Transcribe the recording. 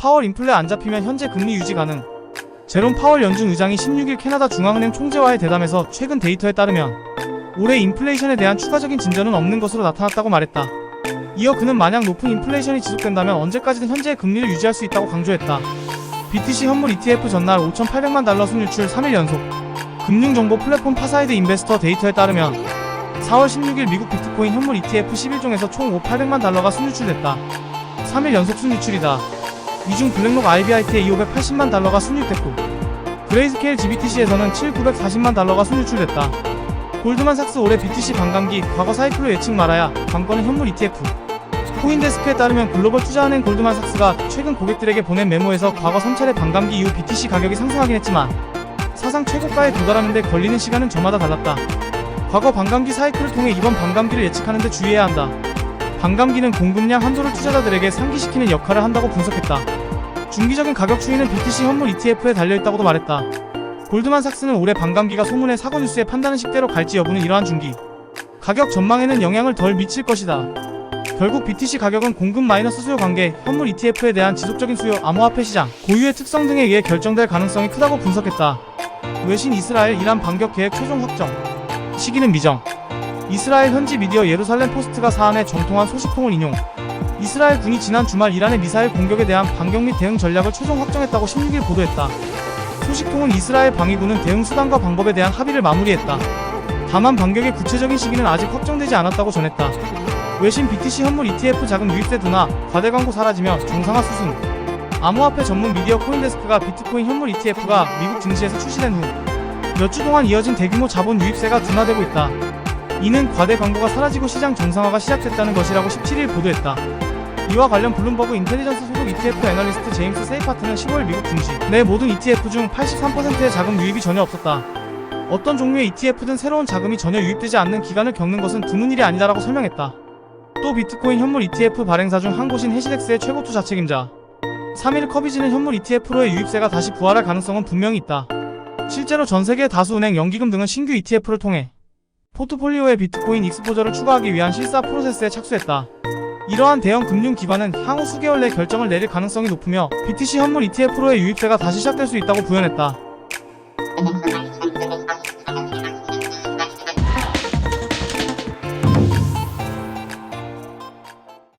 파월 인플레 안 잡히면 현재 금리 유지 가능. 제롬 파월 연준 의장이 16일 캐나다 중앙은행 총재와의 대담에서 최근 데이터에 따르면 올해 인플레이션에 대한 추가적인 진전은 없는 것으로 나타났다고 말했다. 이어 그는 만약 높은 인플레이션이 지속된다면 언제까지든 현재의 금리를 유지할 수 있다고 강조했다. BTC 현물 ETF 전날 5,800만 달러 순유출 3일 연속. 금융정보 플랫폼 파사이드 인베스터 데이터에 따르면 4월 16일 미국 비트코인 현물 ETF 11종에서 총 5,800만 달러가 순유출됐다. 3일 연속 순유출이다. 이중 블랙록 IBIT에 2,580만 달러가 순유됐고 그레이스케일 GBTC에서는 7,940만 달러가 순유출됐다. 골드만삭스 올해 BTC 반감기 과거 사이클로 예측 말아야 관건은 현물 ETF 코인데스크에 따르면 글로벌 투자은행 골드만삭스가 최근 고객들에게 보낸 메모에서 과거 3차례 반감기 이후 BTC 가격이 상승하긴 했지만 사상 최고가에 도달하는 데 걸리는 시간은 저마다 달랐다. 과거 반감기 사이클을 통해 이번 반감기를 예측하는 데 주의해야 한다. 반감기는 공급량 한도를 투자자들에게 상기시키는 역할을 한다고 분석했다. 중기적인 가격 추이는 BTC 현물 ETF에 달려있다고도 말했다. 골드만삭스는 올해 반감기가 소문의 사고 뉴스에 판단은 식대로 갈지 여부는 이러한 중기. 가격 전망에는 영향을 덜 미칠 것이다. 결국 BTC 가격은 공급 마이너스 수요 관계, 현물 ETF에 대한 지속적인 수요, 암호화폐 시장, 고유의 특성 등에 의해 결정될 가능성이 크다고 분석했다. 외신 이스라엘 이란 반격 계획 최종 확정. 시기는 미정. 이스라엘 현지 미디어 예루살렘 포스트가 사안의 정통한 소식통을 인용. 이스라엘 군이 지난 주말 이란의 미사일 공격에 대한 반격 및 대응 전략을 최종 확정했다고 16일 보도했다. 소식통은 이스라엘 방위군은 대응 수단과 방법에 대한 합의를 마무리했다. 다만 반격의 구체적인 시기는 아직 확정되지 않았다고 전했다. 외신 BTC 현물 ETF 자금 유입세 둔화, 과대 광고 사라지며 정상화 수순. 암호화폐 전문 미디어 코인데스크가 비트코인 현물 ETF가 미국 증시에서 출시된 후 몇 주 동안 이어진 대규모 자본 유입세가 둔화되고 있다. 이는 과대 광고가 사라지고 시장 정상화가 시작됐다는 것이라고 17일 보도했다. 이와 관련 블룸버그 인텔리전스 소속 ETF 애널리스트 제임스 세이파트는 10월 미국 증시 내 모든 ETF 중 83%의 자금 유입이 전혀 없었다. 어떤 종류의 ETF든 새로운 자금이 전혀 유입되지 않는 기간을 겪는 것은 드문 일이 아니다라고 설명했다. 또 비트코인 현물 ETF 발행사 중 한 곳인 해시덱스의 최고 투자 책임자 3일 커비지는 현물 ETF로의 유입세가 다시 부활할 가능성은 분명히 있다. 실제로 전 세계 다수 은행, 연기금 등은 신규 ETF를 통해 포트폴리오에 비트코인 익스포저를 추가하기 위한 실사 프로세스에 착수했다. 이러한 대형 금융 기관은 향후 수개월 내 결정을 내릴 가능성이 높으며 BTC 현물 ETF로의 유입세가 다시 시작될 수 있다고 부연했다.